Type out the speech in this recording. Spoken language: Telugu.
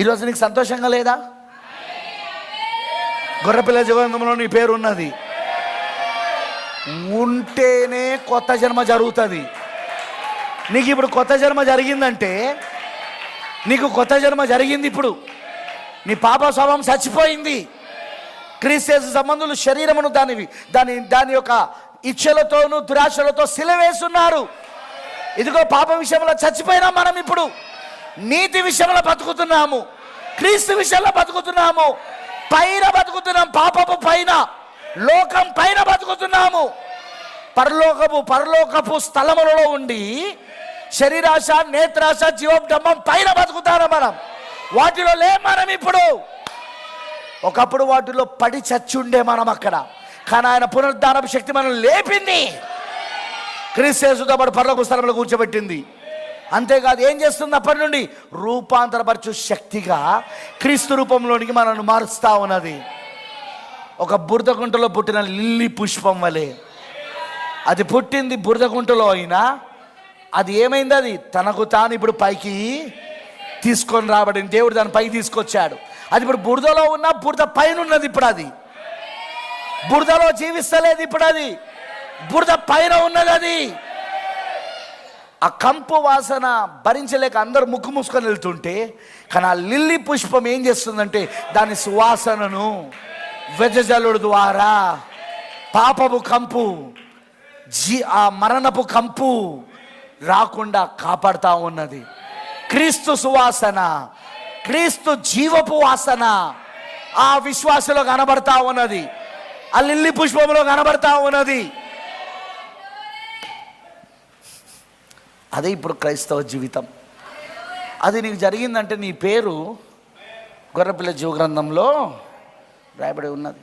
ఈరోజు నీకు సంతోషంగా లేదా? గొర్రెపిల్ల జీవనంలో నీ పేరు ఉన్నది. ఉంటేనే కొత్త జన్మ జరుగుతుంది. నీకు ఇప్పుడు కొత్త జన్మ జరిగిందంటే నీకు కొత్త జన్మ జరిగింది ఇప్పుడు. నీ పాప స్వభావం చచ్చిపోయింది. క్రీస్తు సంబంధులు శరీరమును దానివి దాని దాని యొక్క ఇచ్చలతోనూ దురాశలతో సిలవేస్తున్నారు ఇదిగో పాప విషయంలో చచ్చిపోయినా మనం ఇప్పుడు. నీతి విషయంలో బతుకుతున్నాము. క్రీస్తు విషయంలో బతుకుతున్నాము. పైన బతుకుతున్నాం పాపపు పైన. లోకం పైన బతుకుతున్నాము. పరలోకపు పరలోకపు స్థలములలో ఉండి శరీరాశ నేత్రాశ జీవబ్రహ్మం పైన బతుకుతారా మనం? వాటిలో లే మనం ఇప్పుడు. ఒకప్పుడు వాటిలో పడి చచ్చి ఉండే మనం అక్కడ. కానీ ఆయన పునరుద్ధానపు శక్తి మనం లేపింది. క్రీస్తు పాటు పరలోక స్థలంలో కూర్చోబెట్టింది. అంతేకాదు ఏం చేస్తుంది అప్పటి నుండి? రూపాంతరపరచు శక్తిగా క్రీస్తు రూపంలోనికి మనల్ని మారుస్తా ఉన్నది. ఒక బురదగుంటలో పుట్టిన లిల్లీ పుష్పం వలె. అది పుట్టింది బురదగుంటలో అయినా అది ఏమైంది అది? తనకు తాను ఇప్పుడు పైకి తీసుకొని రాబడింది దేవుడు దాని పైకి తీసుకొచ్చాడు. అది ఇప్పుడు బురదలో ఉన్న బురద పైన ఉన్నది ఇప్పుడు అది. బురదలో జీవిస్తలేదు ఇప్పుడు అది. బురద పైన ఉన్నది అది. ఆ కంపు వాసన భరించలేక అందరూ ముక్కు మూసుకొని వెళ్తుంటే కానీ ఆ లిల్లీ పుష్పం ఏం చేస్తుందంటే దాని సువాసనను వెజజలుడు ద్వారా పాపపు కంపు జీ ఆ మరణపు కంపు రాకుండా కాపాడుతూ ఉన్నది. క్రీస్తు సువాసన క్రీస్తు జీవపు వాసన ఆ విశ్వాసలో కనబడతా ఉన్నది. ఆ లిల్లీ పుష్పంలో కనబడతా ఉన్నది. అదే ఇప్పుడు క్రైస్తవ జీవితం. అది నీకు జరిగిందంటే నీ పేరు గొర్రెపిల్ల జీవగ్రంథంలో రాయబడి ఉన్నది.